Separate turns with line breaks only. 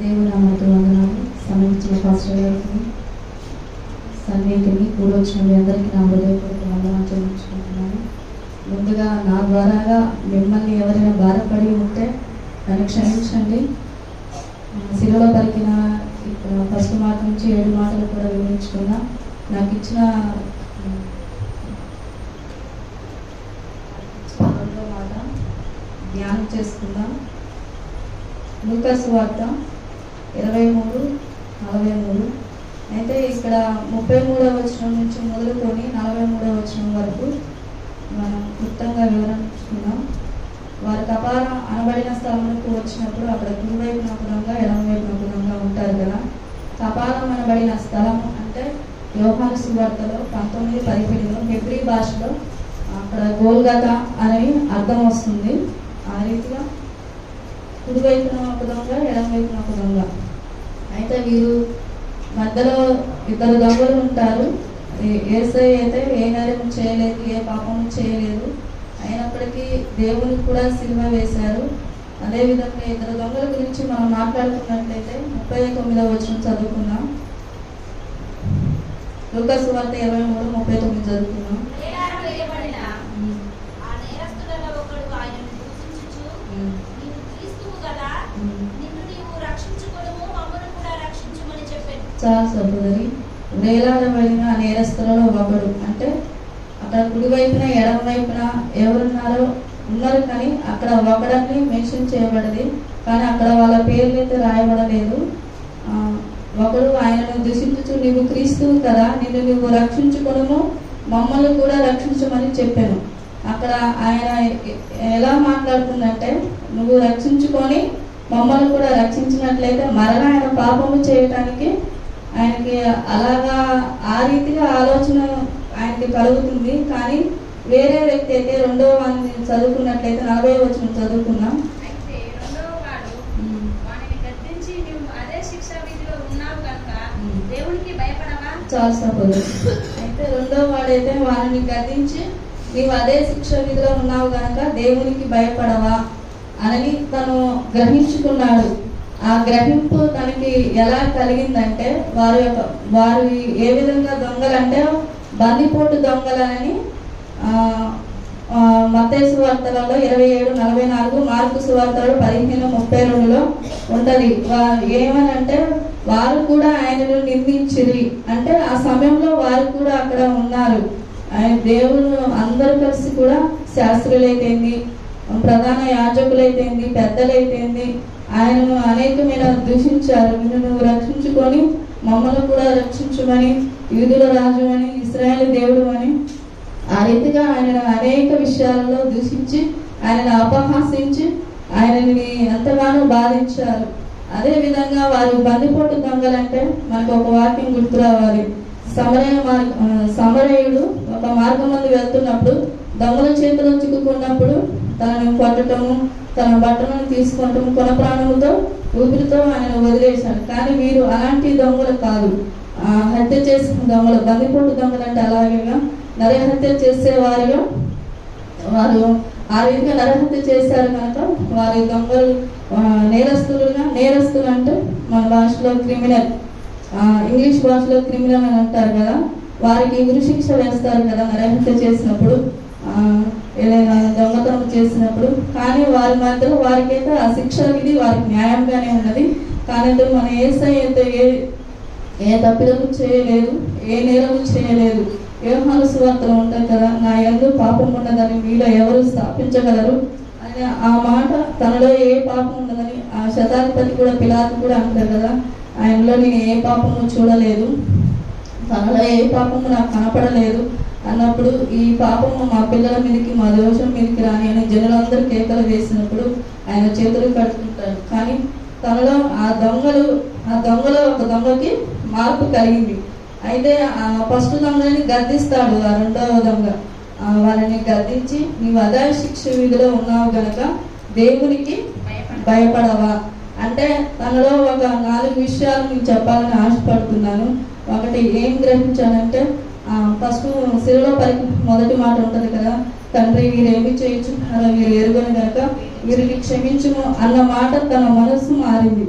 దేవుని నామతో వందనాలు. సమయించిన పాస్టర్ గారికి సన్నిధిని కూడా వచ్చిన మీ అందరికీ నా హృదయపూర్వక వందనాలు చెల్లించుకుంటున్నాను. ముందుగా నా ద్వారాగా మిమ్మల్ని ఎవరైనా బాధపడి ఉంటే నన్ను క్షమించండి. శిలలో పలికిన ఇక్కడ ఫస్ట్ మాట నుంచి ఏడు మాటలు కూడా వివరించుకున్నా నాకు ఇచ్చిన మాట ధ్యానం చేసుకుందాం. లూకాసు వార్త ఇరవై మూడు నలభై మూడు. అయితే ఇక్కడ ముప్పై మూడవ వచనం నుంచి మొదలుకొని నలభై మూడవ వచనం వరకు మనం క్లుప్తంగా వివరించుకున్నాం వారు అపారం అనబడిన స్థలములకు వచ్చినప్పుడు అక్కడ కుడివైపున ఒక దొంగ ఎడమ వైపున ఒక ఉంటారు కదా. కపాలం అనబడిన స్థలం అంటే యోహాను సువార్తలో పంతొమ్మిది పదిహేడులో హెబ్రీ భాషలో అక్కడ గోల్గత అని అర్థం వస్తుంది. ఆ రీతిగా కుడి వైపున ఒక దొంగ ఎడమ వైపున ఒక దొంగ. అయితే వీరు మధ్యలో ఇద్దరు దొంగలు ఉంటారు. ఏ- ఏసై అయితే ఏ నేరం చేయలేదు ఏ పాపం చేయలేదు. అయినప్పటికీ దేవునికి కూడా సినిమా వేశారు. అదేవిధంగా ఇద్దరు దొంగల గురించి మనం మాట్లాడుకున్నట్లయితే ముప్పై తొమ్మిదవ వచనం చదువుకున్నాం లూకాసు వార్త ఇరవై మూడు ముప్పై తొమ్మిది చదువుకున్నాం
నేరాలు వేయబడిన
ఉమ్,
ఆ నేరస్తులలో ఒకడు ఆయనను దూషించుచు,
ఉమ్,
నీవు క్రీస్తువు కదా
ఉమ్.
నిన్ను నీవు రక్షించుకొనుము మమ్మను కూడా రక్షించుమని చెప్పాను
చాలా సహోదరి వేలాడబడిన నేరస్తులలో ఒకడు. అంటే అక్కడ కుడి వైపున ఎడమ వైపున ఎవరున్నారో ఉన్నారు కానీ అక్కడ ఒకడని మెన్షన్ చేయబడది. కానీ అక్కడ వాళ్ళ పేర్లు అయితే రాయబడలేదు ఒకడు ఆయనను దూషించు నీవు క్రీస్తువు కదా నిన్ను నువ్వు రక్షించుకోవడము మమ్మల్ని కూడా రక్షించమని చెప్పాను. అక్కడ ఆయన ఎలా మాట్లాడుతుందంటే నువ్వు రక్షించుకొని మమ్మల్ని కూడా రక్షించినట్లయితే మరలా ఆయన పాపము చేయటానికి ఆయనకి అలాగా ఆ రీతిగా ఆలోచన ఆయనకి కలుగుతుంది. కానీ వేరే వ్యక్తి అయితే రెండవ వాడిని చదువుకున్నట్లయితే నలభై వచ్చిన చదువుకున్నాం
అయితే కనుక
చాలా సపోజ్. రెండో వాడైతే వారిని గద్దించి నీవు అదే శిక్ష విధిలో ఉన్నావు గనక దేవునికి భయపడవా? అని తను గ్రహించుకున్నాడు. ఆ గ్రహింపు తనకి ఎలా కలిగిందంటే వారి యొక్క వారు ఏ విధంగా దొంగలంటే బందిపోటు దొంగలని ఆ, సువార్తలలో ఇరవై ఏడు నలభై నాలుగు మార్పు సువార్తలు పదిహేను ముప్పై రెండులో ఉంటుంది. వా- ఏమనంటే వారు కూడా ఆయనను నిందించిరి. అంటే ఆ సమయంలో వారు కూడా అక్కడ ఉన్నారు. ఆయన దేవుడు అందరూ కలిసి కూడా శాస్త్రులైతేంది ప్రధాన యాజకులైతేంది పెద్దలైతేంది ఆయనను అనేకమైన దూషించారు. నిన్ను నువ్వు రక్షించుకొని మమ్మల్ని కూడా రక్షించమని యూదుల రాజు అని ఇస్రాయేల్ దేవుడు అని ఆ రీతిగా ఆయనను అనేక విషయాలలో దూషించి ఆయనను అపహాసించి ఆయనని ఎంతగానో బాధించారు. అదే విధంగా వారు బందిపోటు దొంగలంటే మనకు ఒక వాక్యం గుర్తు రావాలి. సమరయ మార్గ సమరయుడు ఒక మార్గం మంది వెళ్తున్నప్పుడు దొంగల చేతిలో చిక్కుకున్నప్పుడు తనను కొట్టటము తన బట్టలను తీసుకుంటాము కొన ప్రాణముతో ఊపిరితో ఆయన వదిలేశాడు. కానీ వీరు అలాంటి దొంగలు కాదు. ఆ, హత్య చేసిన దొంగలు బందిపోటు దొంగలు అంటే అలాగేగా. నరహత్య చేసేవారిగా వారు ఆ రీతిగా నరహత్య చేశారు కనుక వారి దొంగలు నేరస్తులుగా నేరస్తులు అంటే మన భాషలో క్రిమినల్. ఇంగ్లీష్ భాషలో క్రిమినల్ అని అంటారు కదా. వారికి ఉరి శిక్ష వేస్తారు కదా నరహత్య చేసినప్పుడు. చేసినప్పుడు. కానీ వారి మధ్యలో వారికైతే ఆ శిక్ష విధి వారికి న్యాయంగానే ఉన్నది. కానీ మన ఏసై అయితే ఏ ఏ తప్పిదము చేయలేదు ఏ నేరము చేయలేదు. వ్యవహార సువార్తలు ఉంటాయి కదా నా ఎందు పాపం ఉండదని మీలో ఎవరు స్థాపించగలరు? అని ఆ మాట తనలో ఏ పాపం ఉండదని ఆ శతాధిపతి కూడా పిలాతు కూడా అంటారు కదా ఆయనలో నేను ఏ పాపము చూడలేదు. తనలో ఏ పాపము నాకు కనపడలేదు. అన్నప్పుడు ఈ పాపము మా పిల్లల మీదకి మా దోషం మీదకి రాని అని జనులందరూ కేకలు వేసినప్పుడు ఆయన చేతులు కట్టుకుంటాడు కానీ తనలో ఆ దొంగలు ఆ దొంగలో ఒక దొంగకి మార్పు కలిగింది. అయితే ఆ ఫస్ట్ దొంగని గద్దిస్తాడు ఆ రెండవ దొంగ. వాళ్ళని వారిని గద్దించి నీవు అదాయ శిక్ష విధిలో ఉన్నావు గనక దేవునికి భయపడవా? అంటే తనలో ఒక నాలుగు విషయాలు నేను చెప్పాలని ఆశపడుతున్నాను. ఒకటి ఏం గ్రహించానంటే ఫస్ట్ శిలలో పలికి మొదటి మాట ఉంటుంది కదా తండ్రి వీరేమి ఏమి చేయించున్నారో వీరు ఎరుగని కనుక వీరికి క్షమించుము అన్న మాట తన మనస్సు మారింది.